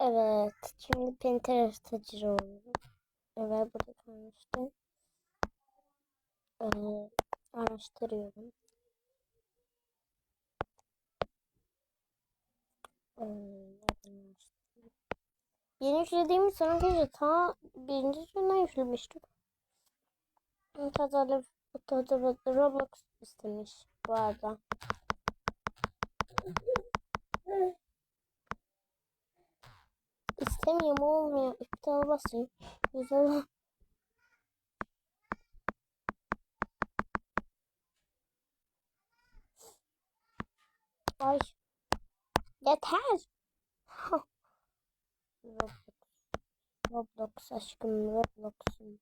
Evet. Şimdi Pinterest açıyorum. Evet burada kalmıştı. Ee, araştırıyorum. Ee? Yeni yüklediğimiz son gece ta birinci günden yüklemiştik. Tadalım, Roblox istemiş bu arada. İstemiyorum olmuyor. İptal basayım. Güzel. Ay. Yeter. Roblox. Roblox aşkım Roblox'um.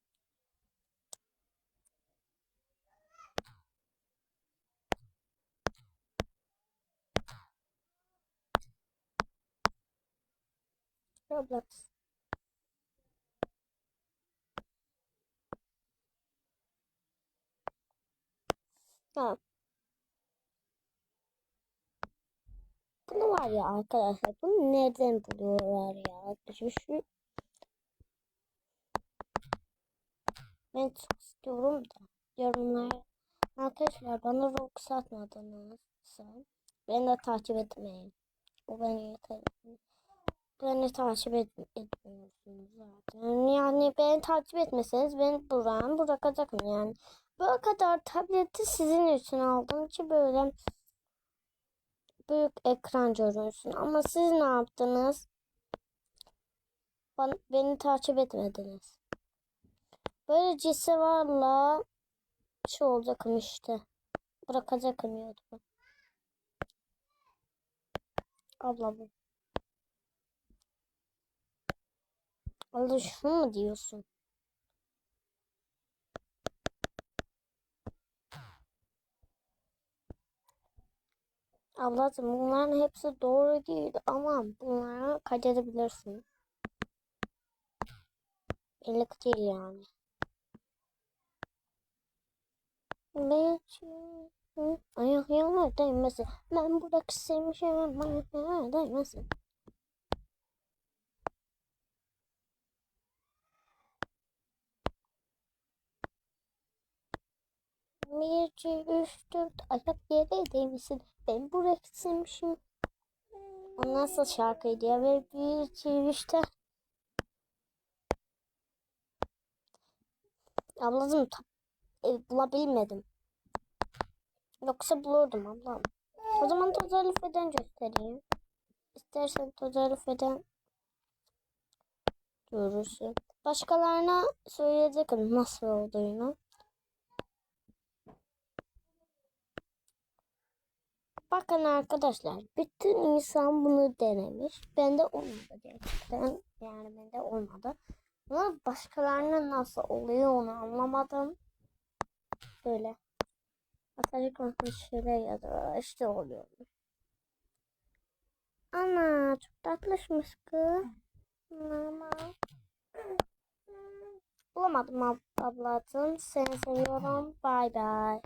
Roblox. Ha. Bunu var ya arkadaşlar. Bunu nereden buluyorlar ya? Şu. Ben çok istiyorum da. Yorumlar. Arkadaşlar bana Roblox atmadınız. Beni de takip etmeyin. O beni yeter. Beni takip et etmiyorsunuz zaten. Yani beni takip etmeseniz ben buram bırakacaktım yani. Bu kadar tableti sizin için aldım ki böyle büyük ekran görünsün. Ama siz ne yaptınız? Bana, beni takip etmediniz. Böylece varla şey olacakım işte. Bırakacakım YouTube'u. Ablamı. Allah şunu mu diyorsun? Ablacığım bunların hepsi doğru değil ama bunlara kaydedebilirsin. Bellik değil yani. Belki ayak yalar değmesin. Ben burada sevmişim ayak yalar değmesin. Bir, iki, üç, dört ayak yere değmesin. Ben buraya sevmişim. O nasıl şarkıydı ya? Ve bir, iki, üç, dört. Ablacığım e, bulabilmedim. Yoksa bulurdum ablam. O zaman tasarruf eden göstereyim. İstersen tasarruf eden görürsün. Başkalarına söyleyecektim nasıl olduğunu. Bakın arkadaşlar bütün insan bunu denemiş. Bende olmadı gerçekten. Yani bende olmadı. Ama başkalarına nasıl oluyor onu anlamadım. Böyle. Atatürk konuşmuş şeyler yazıyor. İşte oluyor. Ana çok tatlışmış kız. Ama. Bulamadım ab ablacığım. Seni seviyorum. Bay bay.